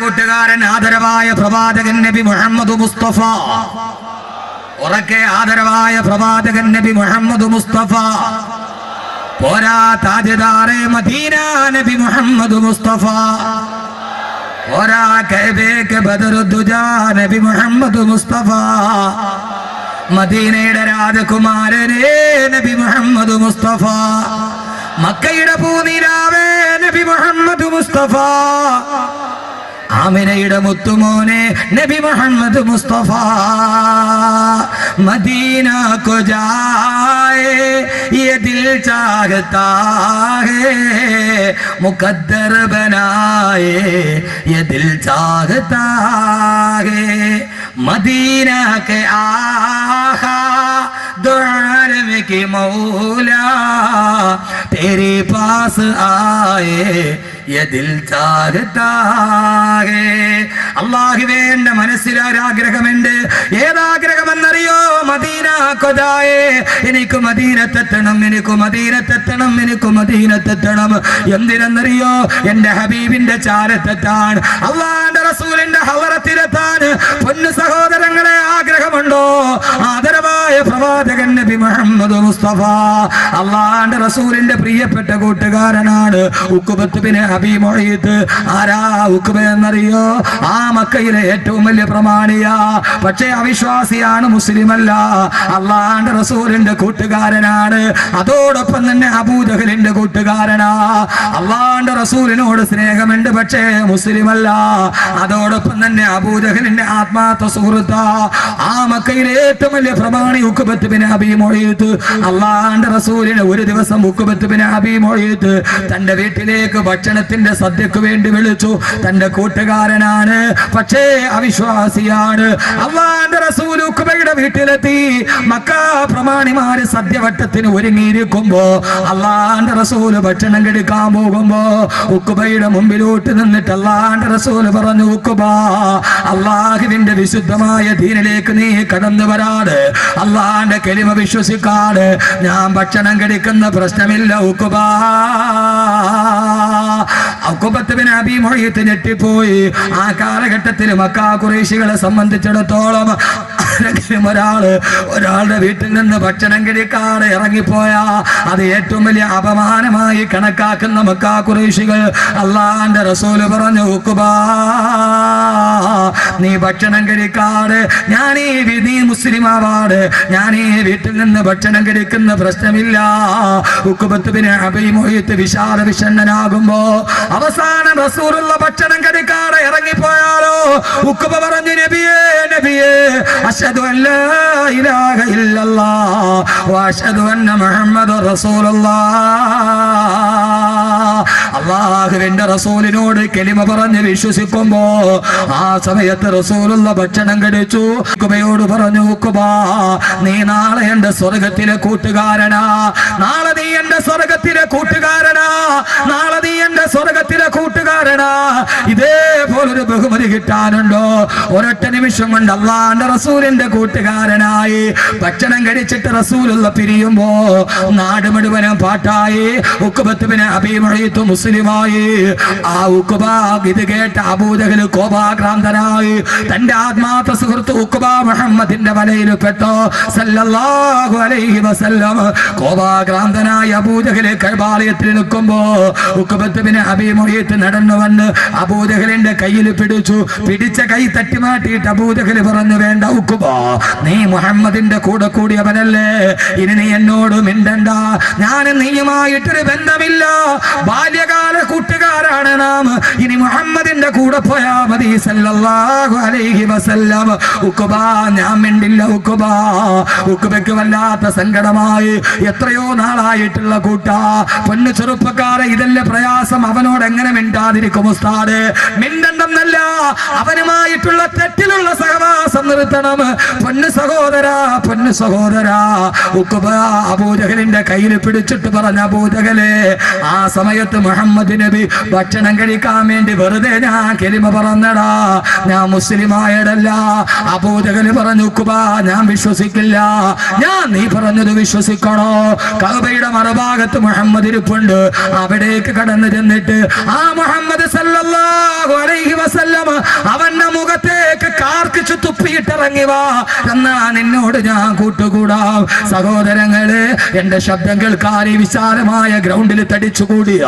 കൂട്ടുകാരൻ ആദരവായ പ്രവാചകൻ നബി മുഹമ്മദ് മുസ്തഫ. ഉറക്കെ ആദരവായ പ്രവാചകൻ നബി മുഹമ്മദ് മുസ്തഫ. പോരാ താജദാറെ മദീന നബി മുഹമ്മദ് മുസ്തഫ. പോരാ കൈബേക്ക് ബദറുദ്ദുജ നബി മുഹമ്മദ് മുസ്തഫ. മദീനയുടെ രാജകുമാരനേ നബി മുഹമ്മദ് മുസ്തഫ. മക്കയുടെ പൂനിലാവേ നബി മുഹമ്മദ് മുസ്തഫ. ആമിനയുടെ മുത്തുമോനെ നബി മുഹമ്മദ് മുസ്തഫ മദീന को जाए ये दिल चाहता है मुकद्दर बनाए ये दिल चाहता है मदीना के आहा दो आलम के मौला तेरे पास आए അള്ളാഹുവേന്റെ മനസ്സിൽ ഒരാഗ്രഹമുണ്ട്. ഏതാഗ്രഹമെന്നറിയോ? മദീന കൊതായേ എനിക്ക് മദീനത്തെത്തണം എനിക്ക് മദീനത്തെത്തണം എനിക്ക് മദീനത്തെത്തണം. എന്തിനെന്നറിയോ? എന്റെ ഹബീബിന്റെ ചാരത്തെത്താൻ അള്ളാന്റെ റസൂലിന്റെ ഹവറത്തിലെത്താൻ പൊന്നു സഹോദരങ്ങളെ ആഗ്രഹമുണ്ടോ? ആദരവായ പ്രവാചകൻ നബി മുഹമ്മദ് മുസ്തഫ. അള്ളാന്റെ റസൂലിന്റെ പ്രിയപ്പെട്ട കൂട്ടുകാരനാണ് ഉക്കുബത്തുബിന് ബിൻ ഹബീ ആരാ ഉക്കുബ എന്നറിയോ? ആ മക്കയിലെ ഏറ്റവും വലിയ പ്രമാണിയാ. പക്ഷേ അവിശ്വാസിയാണ് മുസ്ലിം അല്ല അള്ളാന്റെ റസൂലിന്റെ കൂട്ടുകാരനാണ്. അതോടൊപ്പം തന്നെ അബൂജഹലിന്റെ കൂട്ടുകാരനാ. അള്ളാണ്ട് റസൂലിനോട് സ്നേഹമുണ്ട് പക്ഷേ മുസ്ലിം അല്ല അതോടൊപ്പം തന്നെ അബൂജഹലിന്റെ ആത്മാർത്ഥ സുഹൃത്താ. ആ മക്കയിലെ ഏറ്റവും വലിയ പ്രമാണി ഉക്കുബത്ത് ബിൻ അബി മൊഴീത്ത് അള്ളാണ്ട് റസൂലിന് ഒരു ദിവസം ഉക്കുബത്ത് ബിൻ അബി മൊഴീത്ത് തന്റെ വീട്ടിലേക്ക് ഭക്ഷണത്തിന്റെ സദ്യക്ക് വേണ്ടി വിളിച്ചു. തന്റെ കൂട്ടുകാരനാണ്. പക്ഷേ അവിശ്വാസിയാണ്. വീട്ടിലെത്തി. മക്ക പ്രമാണിമാര് സദ്യവട്ടത്തിന് ഒരുങ്ങിയിരിക്കുമ്പോ അള്ളാന്റെ റസൂൽ ഭക്ഷണം കെടുക്കാൻ പോകുമ്പോ ഉക്കുബയുടെ മുമ്പിലോട്ട് നിന്നിട്ട് അള്ളാന്റെ റസൂൽ പറഞ്ഞു ഉക്കുബ അള്ളാഹുവിന്റെ വിശുദ്ധമായ ദീനിലേക്ക് നീ കടന്നു വരാതെ അള്ളാന്റെ കെളിമ വിശ്വസിക്കാതെ ഞാൻ ഭക്ഷണം കഴിക്കുന്ന പ്രശ്നമില്ല ഉക്കുബാ അഭിമൊഴിയത്ത് ഞെട്ടിപ്പോയി. ആ കാലഘട്ടത്തിൽ മക്കാ കുറേശികളെ സംബന്ധിച്ചിടത്തോളം ആരെങ്കിലും ഒരാൾ ഒരാളുടെ വീട്ടിൽ നിന്ന് ഭക്ഷണം കഴിക്കാതെ ഇറങ്ങിപ്പോയാ അത് ഏറ്റവും വലിയ അപമാനമായി കണക്കാക്കുന്ന മക്കാ കുറേശികൾ അള്ളാന്റെ റസൂൽ പറഞ്ഞു ഉക്കുബാ നീ ഭക്ഷണം കഴിക്കാട് ഞാൻ ഈ നീ മുസ്ലിം ആവാട് ഞാൻ ഈ വീട്ടിൽ നിന്ന് ഭക്ഷണം കഴിക്കുന്ന പ്രശ്നമില്ല. ഉക്കുബത്തുബിന് അഭിമോഹിത്ത് വിശാല വിഷണ്ണനാകുമ്പോ അവസാനം റസൂലുള്ള ഭക്ഷണം കഴിക്കാതെ ഇറങ്ങിപ്പോയാലോ? ഉക്കുബ പറഞ്ഞു നബിയേ നബിയേ അഷ്ഹദു അല്ലാ ഇലാഹ ഇല്ലല്ലാഹ് വഅഷ്ഹദു അന്ന മുഹമ്മദ് അള്ളാഹുവിന്റെ റസൂലിനോട് കെളിമ പറഞ്ഞ് വിശ്വസിക്കുമ്പോ ആ സമയത്ത് റസൂലുള്ള ഭക്ഷണം കഴിച്ചു. കുബയോട് പറഞ്ഞു കുബാ നീ നാളെ എന്റെ സ്വർഗത്തിലെ കൂട്ടുകാരനാ. നാളെ സ്വർഗത്തിലെ കൂട്ടുകാരനാ. നാളെ നീ എന്റെ സ്വർഗത്തിലെ കൂട്ടുകാരനാ. ഇതേപോലൊരു ബഹുമതി കിട്ടാനുണ്ടോ? ഒരൊറ്റ നിമിഷം കൊണ്ട് അള്ളാന്റെ റസൂലിന്റെ കൂട്ടുകാരനായി ഭക്ഷണം കഴിച്ചിട്ട് റസൂലുള്ള പിരിയുമ്പോ നാട് മുഴുവനും പാട്ടായി. ഉക്കുബത്തുവിന് അഭിമുഖത്തു മുസ്ലിമായി. ആ ഉക്കുബ ഇത് കേട്ട അബൂജഹൽ കോപാക്രാന്തനായി. തന്റെ ആത്മാർത്ഥ സുഹൃത്ത് ഉക്കുബ മുഹമ്മദിന്റെ വലയിൽ പെട്ടോ സല്ലല്ലാഹു അലൈഹി വസല്ലം കോപാക്രാന്തനായി അബൂജഹൽ കൈബാലയത്തിൽ നിൽക്കുമ്പോ ഉക്കുബത്തുവിന് അഭിമൊഴിത്ത് നടന്നു വന്ന് അബൂജഹലിന്റെ കയ്യിൽ പിടിച്ചു. പിടിച്ച കൈ തട്ടി മാറ്റിയിട്ട് അബൂജഹൽ പറഞ്ഞു വേണ്ട ഉക്കുബോ നീ മുഹമ്മദിന്റെ കൂടെ കൂടിയവനല്ലേ. ഇനി നീ എന്നോട് മിണ്ടണ്ട. ഞാൻ നീയുമായിട്ടൊരു ബന്ധമില്ല. ബാല്യകാല കൂട്ടുകാരാണ് നാം. ഇനി മുഹമ്മദിന്റെ കൂടെ പോയാ മതി. സല്ലല്ലാഹു അലൈഹി വസല്ലം. ഉക്കുബ ഞാൻ മിണ്ടില്ല ഉക്കുബ ഉക്കുബയ്ക്ക് വല്ലാത്ത സങ്കടമായി. എത്രയോ നാളായിട്ടുള്ള കൂട്ടാ. പൊന്നു ചെറുപ്പക്കാരെ ഇതല്ലേ പ്രയാസം? അവനോട് എങ്ങനെ മിണ്ടാതിരിക്കും ഉസ്താദ്? മിണ്ടണ്ടെന്നല്ല അവനുമായിട്ടുള്ള തെറ്റിലുള്ള സഹവാസം നിർത്തണം. പൊന്നു സഹോദര പൊന്നു സഹോദര. ഉക്കുബ അബൂജഹലിന്റെ കയ്യിൽ പിടിച്ചിട്ട് പറഞ്ഞ അബൂജഹലെ ആ സമയത്ത് മുഹമ്മദ് നബി ഭക്ഷണം കഴിക്കാൻ വേണ്ടി വെറുതെ ഞാൻ കെലിമ പറഞ്ഞടാ. ഞാൻ മുസ്ലിമായടല്ല. അബൂജഹൽ പറഞ്ഞു ഉക്കുബ ഞാൻ വിശ്വസിക്കില്ല. ഞാൻ നീ പറഞ്ഞത് വിശ്വസിക്കണോ? കഅബയുടെ മറുഭാഗത്ത് മുഹമ്മദ് ഇരിപ്പുണ്ട് അവിടേക്ക് കടന്നു ചെന്നിട്ട് ആ മുഹമ്മദ് സല്ലല്ലാഹു അലൈഹി വസല്ലമ അവന്റെ മുഖത്തേക്ക് കാർക്കിച്ചു തുപ്പിയിട്ടിറങ്ങി വാ. എന്നാ നിന്നോട് ഞാൻ കൂട്ടുകൂടാം. സഹോദരങ്ങളെ എന്റെ ശബ്ദം കേൾക്കാൻ ഈ വിശാലമായ ഗ്രൗണ്ടിൽ തടിച്ചുകൂടിയ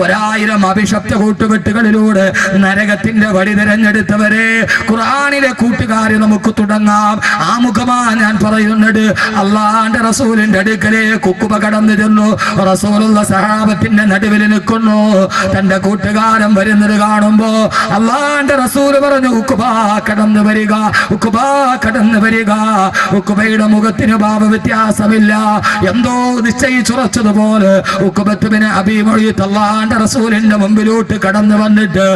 ഒരായിരം അഭിശബ്ദ കൂട്ടുകെട്ടുകളിലൂടെ നരകത്തിന്റെ വഴി തിരഞ്ഞെടുത്തവരെ ഖുറാനിലെ കൂട്ടുകാരെ നമുക്ക് തുടങ്ങാം. ആ മുഖമാ ഞാൻ പറയുന്നത് അള്ളാന്റെ റസൂലിന്റെ അടുക്കലെ കുക്കുപ കടന്നു ചെന്നു. റസൂലുള്ള സഹാബത്തിന്റെ നടുവിൽ നിൽക്കുന്നു. തന്റെ കൂട്ടുകാരൻ വരുന്നത് കാണുമ്പോ അള്ളാന്റെ റസൂൽ പറഞ്ഞു ഉക്കുബാ കടന്നു വരിക ഉക്കുബാ കടന്നു വരിക. ഉക്കുബയുടെ മുഖത്തിന് ഭാവ വ്യത്യാസമില്ല. എന്തോ നിശ്ചയിച്ചുറച്ചതുപോലെ ഉക്കുബത്തുവിനെ അഭിമൊഴി തള്ളാന്റെ റസൂലിന്റെ മുമ്പിലോട്ട് കടന്നു വന്നിട്ട്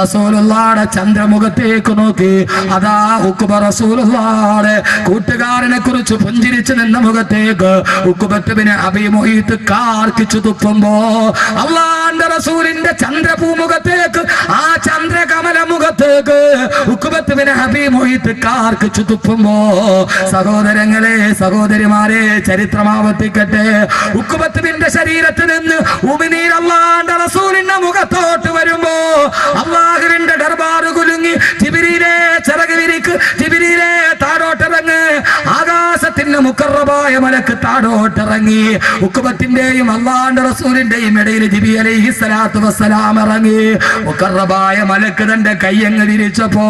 റസൂലുള്ളാടെ ചന്ദ്രമുഖത്തേക്ക് നോക്കി. അതാ ഉക്കുബ റസൂലുള്ളാടെ കൂട്ടുകാരനെ കുറിച്ച് പുഞ്ചിരിച്ചു നിന്ന മുഖത്തേക്ക് ഉക്കുബത്തുവിനെ അഭിമൊഴിത്ത് കാർക്കിച്ചു തുപ്പുമ്പോ അള്ളാന്റെ റസൂലിന്റെ ചന്ദ്രഭൂമുഖത്തേക്ക് ആ ചന്ദ്രകമല മുഖത്തേക്ക് ഉക്കുബത്തുവിനെ അഭിമൊഴിത്ത് കാർക്കിച്ചു തുപ്പുമ്പോ സഹോദരങ്ങളെ സഹോദരിമാരെ ചരിത്രമാവർത്തിക്കട്ടെ. ഉക്കുബത്തുവിന്റെ ശരീരത്തിൽ നിന്ന് അള്ളാന്റെ റസൂലിന്റെ മുഖത്തോട്ട് വരുമ്പോ അള്ളാഹുവിന്റെ ദർബാറ് കുലുങ്ങി ചിബിരിയിലെ ചിറക് വിരിക്ക് താഴോട്ടിറങ്ങ് ആകാശത്തിന്റെ മുക്കറബായ മലക്ക് താടോട്ടിറങ്ങി ഉക്കുബത്തിന്റെയും അള്ളാന്റെ റസൂലിന്റെയും ഇടയിൽ ജിബി അലൈഹി സ്വലാത്തു വസ്സലാം ഇറങ്ങി. മുക്കറബായ മലക്ക് തന്റെ കയ്യങ്ങ് വിരിച്ചപ്പോ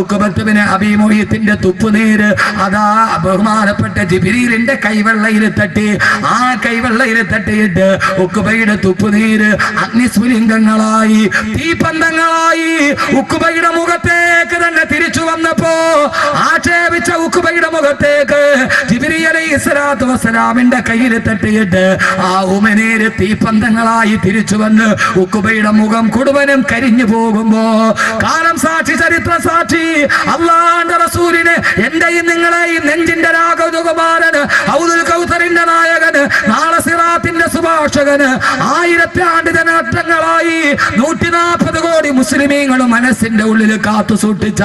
ഉക്കുബത്തുവിനെ അഭിമുഖ്യത്തിന്റെ തുപ്പുനീര് അതാ ബഹുമാനപ്പെട്ട ജിബിരിലിന്റെ കൈവെള്ളയിൽ തട്ടി. ആ കൈവെള്ളയിൽ തട്ടിയിട്ട് ഉക്കുബയുടെ തുപ്പുനീര് അഗ്നിസ്ഫുലിംഗങ്ങളായി തീപന്തങ്ങളായി ഉക്കുബയുടെ മുഖത്തേക്ക് തന്നെ തിരിച്ചു വന്നപ്പോ ആക്ഷേപിച്ച ഉക്കുബയുടെ മുഖത്തേക്ക് ജിബിരി അലൈഹി വസ്സലാമിന്റെ കയ്യിൽ തട്ടിയിട്ട് ആ ഉമനേര് തീപ്പന്തങ്ങളായി തിരിച്ചു വന്ന് ഉക്കുബയുടെ മുഖം കുടുവനും കരിഞ്ഞു പോകുമ്പോ കാലം സാക്ഷി ചരിത്ര സാക്ഷി അള്ളാന്റെ റസൂലിന് എന്റെയും നിങ്ങളെയും നെഞ്ചിന്റെ രാഘവകുമാരന് ഔദുൽ കൗസറിന്റെ നായകന് നാളെ സിറാത്തിന്റെ സുഭാഷകന് ആയിരത്തി ആണ്ട് ജനാറ്റങ്ങളായി നൂറ്റി നാൽപ്പത് കോടി മുസ്ലിമീങ്ങളും മനസ്സിന്റെ ഉള്ളിൽ കാത്തു സൂക്ഷിച്ച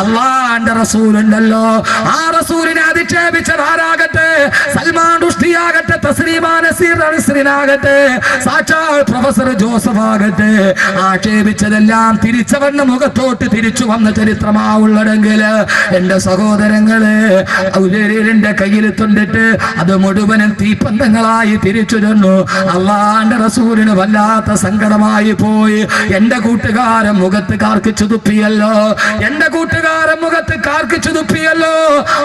അള്ളാന്റെ റസൂലുണ്ടല്ലോ. ആ റസൂലിനെ അധിക്ഷേപിച്ചത് ആരാകട്ടെ? സൽമാൻ റുഷ്ടിയാകട്ടെ നസ്രിനാകട്ടെ സാക്ഷാൽ പ്രൊഫസർ ജോസഫ് ആകട്ടെ. ആക്ഷേപിച്ചതെല്ലാം തിരിച്ചവന്റെ മുഖത്തോട്ട് തിരിച്ചു വന്ന ചരിത്രമാ ഉള്ളതെങ്കിൽ എന്റെ സഹോദരങ്ങളെ ഔലേരിന്റെ കയ്യിൽ തൊണ്ടിട്ട് അത് മുഴുവനും തീപ്പന്തങ്ങളായി തിരിച്ചു ചെന്നു അള്ളാന്റെ റസൂലിന് വല്ലാത്ത സങ്കടമായി പോയി. എന്റെ കൂട്ടുകാരൻ മുഖത്ത് കാർക്കിച്ചു തുപ്പിയല്ലോ എന്റെ കൂട്ടുകാരൻ മുഖത്ത് കാർക്കിച്ചു തുപ്പിയല്ലോ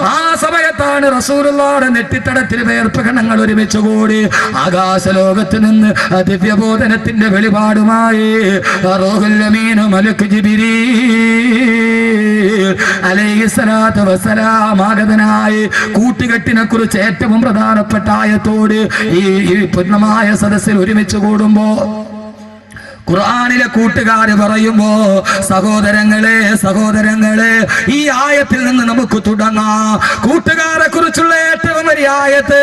ആ സമയത്താണ് റസൂലുള്ളാടെ നെറ്റിത്തടത്തിൽ വേർപ്പ് കണങ്ങൾ ഒരുമിച്ച് കൂടി ആകാശലോകത്ത് നിന്ന് ദിവ്യബോധനത്തിന്റെ വെളിപാടുമായി കൂട്ടുകെട്ടിനെ കുറിച്ച് ഏറ്റവും പ്രധാനപ്പെട്ട ആയത്തോട് ഈ പൂർണമായ സദസ്സിൽ ഒരുമിച്ച് കൂടുമ്പോ ഖുർആാനിലെ കൂട്ടുകാര് പറയുമ്പോ സഹോദരങ്ങളെ സഹോദരങ്ങളെ ഈ ആയത്തിൽ നിന്ന് നമുക്ക് തുടങ്ങാം. കൂട്ടുകാരെ കുറിച്ചുള്ള ഏറ്റവും വലിയ ആയത്ത്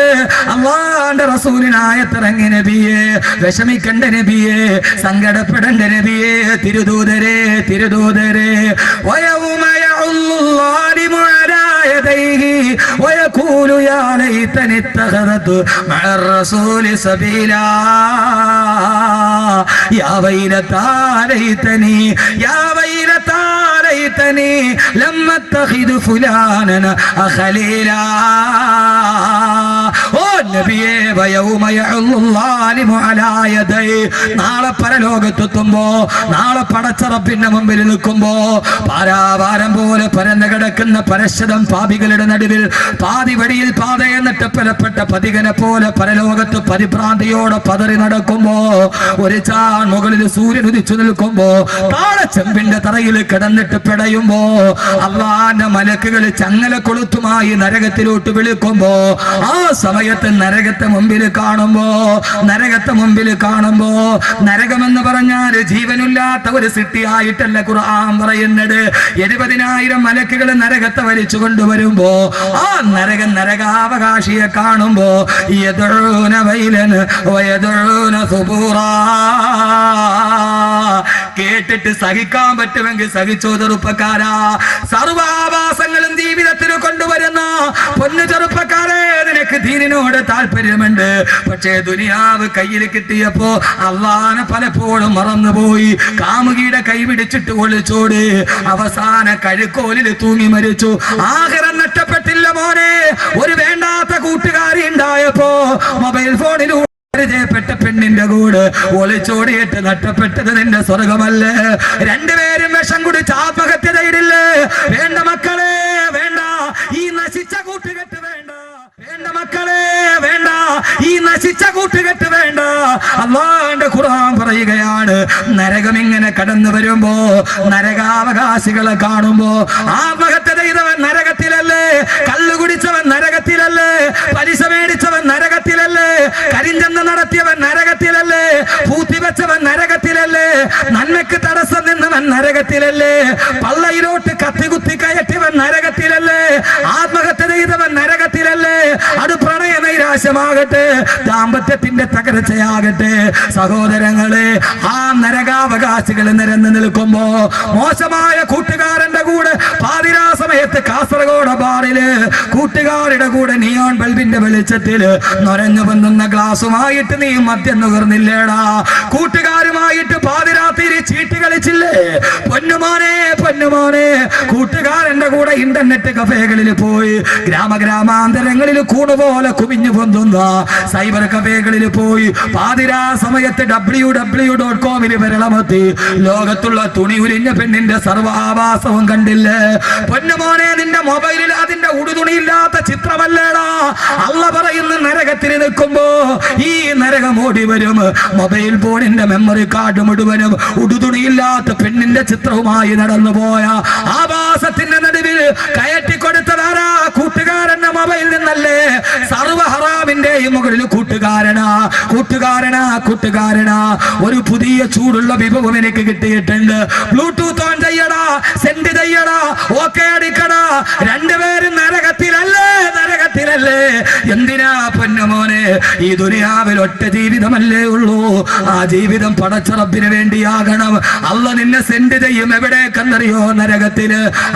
അള്ളാന്റെ റസൂലിനായത്തിറങ്ങി നബിയെ വിഷമിക്കണ്ട നബിയെ സങ്കടപ്പെടേണ്ട നബിയെ തിരുദൂതരെ തിരുദൂതരെ വയവുമയ الظالم على يديه ويقول يا ليتني اتخذت مع الرسول سبيلا يا ويلتى ليتني يا ويلتى ليتني لم اتخذ فلانا خليلا ഓ നബിയേ നാളെ പരലോകത്തെത്തുമ്പോ നാളെ പടച്ചറപ്പിന്റെ മുമ്പിൽ നിൽക്കുമ്പോ പാരാവാരം പോലെ പരന്നു കിടക്കുന്ന പരശതം പാപികളുടെ നടുവിൽ പാതി വഴിയിൽ പാതയെ പിലപ്പെട്ട പതികനെ പോലെ പരലോകത്ത് പരിഭ്രാന്തിയോടെ പതറി നടക്കുമ്പോ ഒരു ചാൺ മുകളിൽ സൂര്യൻ ഉദിച്ചു നിൽക്കുമ്പോ താഴെ ചെമ്പിന്റെ തറയിൽ കിടന്നിട്ട് പിടയുമ്പോ അള്ളാന്റെ മലക്കുകൾ ചങ്ങല കൊളുത്തുമായി നരകത്തിലോട്ട് വിളിക്കുമ്പോ ആ സമയത്ത് നരകത്തെ മുമ്പിൽ കാണുമ്പോ നരകത്തെ മുമ്പിൽ കാണുമ്പോ നരകമെന്ന് പറഞ്ഞാൽ ജീവനില്ലാത്ത ഒരു സിട്ടിയായിട്ടല്ല ഖുർആൻ പറയുന്നത്. എഴുപതിനായിരം മലക്കുകൾ നരകത്തെ വലിച്ചു കൊണ്ടുവരുമ്പോ ആ നരക നരകാവകാശിയെ കാണുമ്പോ യദഊന വൈലൻ വയദഊന സുബൂറാ. കേട്ടിട്ട് സഹിക്കാൻ പറ്റുമെങ്കിൽ സഹിച്ചോ ചെറുപ്പക്കാരാ സർവാഭാസങ്ങളും ജീവിതത്തിൽ കൊണ്ടുവരുന്ന പൊന്നു ചെറുപ്പക്കാരെ നിനക്ക് ദീനിനോട് താല്പര്യമുണ്ട്. പക്ഷേ ദുനിയാവ് കയ്യിൽ കിട്ടിയപ്പോ അള്ളാനെ പലപ്പോഴും മറന്നുപോയി. കാമുകിയുടെ കൈ പിടിച്ചിട്ട് ഒളിച്ചോട്. അവസാന കഴുക്കോലിൽ തൂങ്ങി മരിച്ചു. ആഹാരം നഷ്ടപ്പെട്ടില്ല മോനെ. ഒരു വേണ്ടാത്ത കൂട്ടുകാരി ഉണ്ടായപ്പോ മൊബൈൽ ഫോണിലൂടെ പരിചയപ്പെട്ട പെണ്ണിന്റെ കൂട് ഒളിച്ചോടിയിട്ട് നഷ്ടപ്പെട്ടത് നിന്റെ സ്വർഗമല്ലേ? രണ്ടുപേരും വിഷം കുടിച്ച് ആത്മഹത്യ ചെയ്തില്ലേ? വേണ്ട മക്കളെ വേണ്ട. ഈ നശിച്ച കൂട്ടുകെട്ട് ഖുർആൻ പറയുകയാണ് നരകം ഇങ്ങനെ കടന്നു വരുമ്പോ നരകാവകാശികളെ കാണുമ്പോ ആത്മഹത്യ ചെയ്തവൻ നരകത്തിലല്ലേ? കള്ളു കുടിച്ചവൻ നരകത്തിലല്ലേ? പലിശ മേടിച്ചവൻ നരകത്തിലല്ലേ? കരിഞ്ചന്ത നടത്തിയവൻ നരകത്തിലല്ലേ? പൂത്തിവെച്ചവൻ നരകത്തിലല്ലേ? നന്മയ്ക്ക് തടസ്സം നിന്നവൻ നരകത്തിലല്ലേ? പള്ളയിലോട്ട് കത്തികുത്തി കയറ്റിയവൻ നരകത്തിലല്ലേ? ആത്മഹത്യ ചെയ്തവൻ നരകത്തിലല്ലേ? അത് പ്രണയ നൈരാശ്യമാകട്ടെ ദാമ്പത്യത്തിന്റെ തകർച്ചയാകട്ടെ. സഹോദരങ്ങളെ ആ നരകാവകാശികൾ നിരന്ന് നിൽക്കുമ്പോ മോശമായ കൂട്ടുകാരന്റെ കൂടെ പാതിരാ സമയത്ത് കാസർഗോഡ് ബാറിൽ കൂട്ടുകാരുടെ കൂടെ നിയോൺ ബൾബിന്റെ വെളിച്ചത്തിൽ നൊരഞ്ഞു പൊന്നുന്ന ഗ്ലാസുമായിട്ട് നീ മദ്യം നുകർന്നില്ലേടാ. കൂട്ടുകാരുമായിട്ട് പാതിരാത്തിരി ചീട്ട് കളിച്ചില്ലേ? പൊന്നുമോനെ പൊന്നുമോനെ കൂട്ടുകാരന്റെ കൂടെ ഇന്റർനെറ്റ് കഫേകളിൽ പോയി ഗ്രാമഗ്രാമാന്തരങ്ങളിൽ കൂണുപോലെ കുമിഞ്ഞു പൊന്തുന്ന സൈബർ കഫേകളിൽ പോയി പാതിരാ സമയത്ത് ഡബ്ല്യു ഡബ്ല്യു ഡോട്ട് കോമിൽ വിരളമത്തി. ലോകത്തുള്ള തുണി ഉരിഞ്ഞ പെണ്ണിന്റെ സർവാഭാസവും കണ്ടില്ലേ. പൊന്നുമോനെ നിന്റെ മൊബൈലിൽ അതിന്റെ ഉടുതുണിയില്ലാത്ത ചിത്രമല്ലേടാ. അള്ള പറയുന്ന നരകത്തിൽ നിൽക്കുമ്പോ ഈ നരകം ഓടി വരും. മൊബൈൽ ഫോണിന്റെ മെമ്മറി കാർഡ് മുഴുവനും ഉടുതുണിയില്ലാത്ത പെണ്ണിന്റെ ചിത്രവുമായി നടന്നു പോയ ആഭാസത്തിന്റെ നടുവിൽ Tararacu, മൊബൈൽ നിന്നല്ലേ? സർവ ഹറാമിന്റെയും മുകളിൽ കൂട്ടുകാരനാ കൂട്ടുകാരനാ കൂട്ടുകാരനാ. ഒരു പുതിയ ചൂടുള്ള വിഭവം എനിക്ക് കിട്ടിയിട്ടുണ്ട്. ബ്ലൂടൂത്ത് ഓൺ ചെയ്യടാ സെൻഡ് ചെയ്യടാ ഓക്കെ അടിക്കടാ. രണ്ടുപേരും നരകത്തിലല്ലേ നരകത്തിലല്ലേ? എന്തിനാ പൊന്നമോനെ ഈ ദുനിയാവിൽ ഒറ്റ ജീവിതമല്ലേ ഉള്ളൂ? ആ ജീവിതം പടച്ച പടച്ചറപ്പിന് വേണ്ടിയാകണം. അല്ല നിന്നെ സെൻഡ് ചെയ്യും എവിടെ കന്നറിയോ നരകത്തിൽ?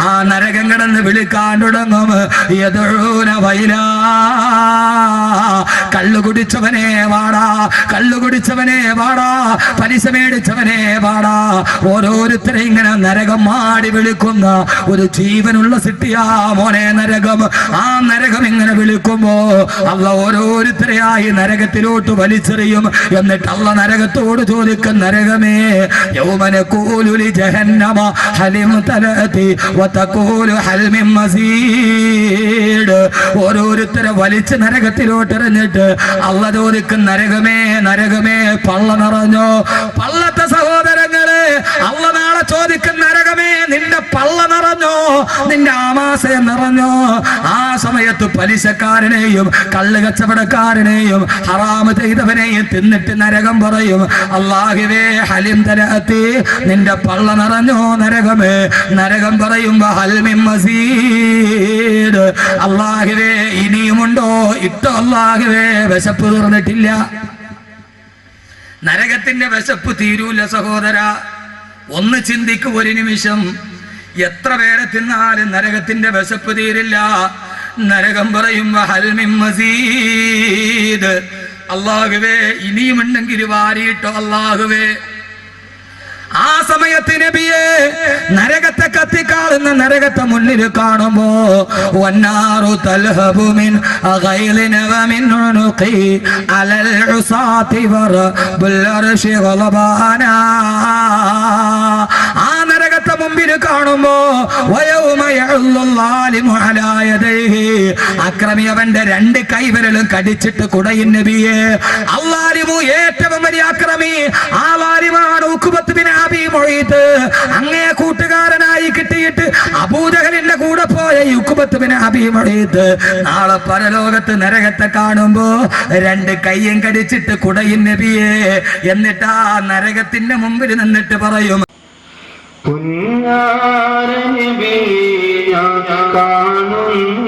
ആ നരകം കിടന്ന് വിളിക്കാൻ തുടങ്ങും. വൈലാ കള്ളു കുടിച്ചവനെ വാടാ കള്ളു കുടിച്ചവനെ വാടാ പലിശ മേടിച്ചവനെ വാടാ. ഓരോരുത്തരെ ഇങ്ങനെ നരകം മാടി വിളിക്കുന്ന ഒരു ജീവനുള്ള സിട്ടിയാ മോനെ നരകം. ആ നരകം ഇങ്ങനെ വിളിക്കുമ്പോ അല്ല ഓരോരുത്തരെയായി നരകത്തിലോട്ട് വലിച്ചെറിയും. എന്നിട്ട് അല്ല നരകത്തോട് ചോദിക്കും നരകമേ യൗമന കൂലുലി ജഹന്നമ ഹലിം തലത്തി വതകൂലു ഹൽമിൻ മസീഡ് ഓരോരുത്തരെ വലിച്ച് നരകത്തിലോട്ട് എറിഞ്ഞിട്ട് അല്ല ചോദിക്കും നരകമേ നരകമേ പള്ള നിറഞ്ഞോ? പള്ളത്തെ സഹോദരങ്ങളെ അല്ല നാളെ ചോദിക്കും നരകമേ നിന്റെ പള്ള നിറഞ്ഞോ? നിന്റെ ആമാശയം നിറഞ്ഞോ? ആ സമയത്ത് പലിശക്കാരനെയും കള്ള് കച്ചവടക്കാരനെയും ഹറാമ് ചെയ്തവനെയും തിന്നിട്ട് നരകം പറയും. അള്ളാഹിവേ ഹലിം തരത്തി നിന്റെ പള്ള നിറഞ്ഞോ നരകമേ? നരകം പറയും അള്ളാഹ് മസീദ്. അള്ളാഹുവേ ഇനിയുമുണ്ടോ? ഇട്ടോ അള്ളാഹുവേ വിശപ്പ് തീർന്നിട്ടില്ല. നരകത്തിന്റെ വിശപ്പ് തീരൂല സഹോദര. ഒന്ന് ചിന്തിക്കു ഒരു നിമിഷം. എത്ര പേരെ തിന്നാലും നരകത്തിന്റെ വിശപ്പ് തീരില്ല. നരകം പറയും മസീദ്. അള്ളാഹുവേ ഇനിയുമുണ്ടെങ്കിൽ വാരിയിട്ടോ അള്ളാഹുവേ. ആ സമയത്ത് നബിയെ നരകത്തെ കത്തിക്കാളുന്ന നരകത്തെ മുന്നിൽ കാണുമ്പോ വന്നാറു തൽഹബു മിൻ അഗൈലിന വമിൻ ഉനുഖി അലൽ ഉസാതി വറബുൽ അർശി ഗലബാന ആ മുമ്പിൽ കാണുമ്പോ വയൗമ യഉല്ലു ളാലിമു അലാ അക്രമി അവന്റെ രണ്ട് കൈവിരലും കടിച്ചിട്ട് കുടയും നബിയെ. അള്ളാലിമു ഏറ്റവും വലിയ അക്രമി ആ അബീ അങ്ങേ കൂട്ടുകാരനായി കിട്ടിയിട്ട് അബൂജഹലിന്റെ കൂടെ പോയ ഈ ഉക്കുബത്ത് ബിൻ അബീ നാളെ പരലോകത്ത് നരകത്തെ കാണുമ്പോ രണ്ട് കയ്യും കടിച്ചിട്ട് കുടയും നബിയെ. എന്നിട്ട് നരകത്തിന്റെ മുമ്പിൽ നിന്നിട്ട് പറയും പുന്നാരനബി ഞാൻ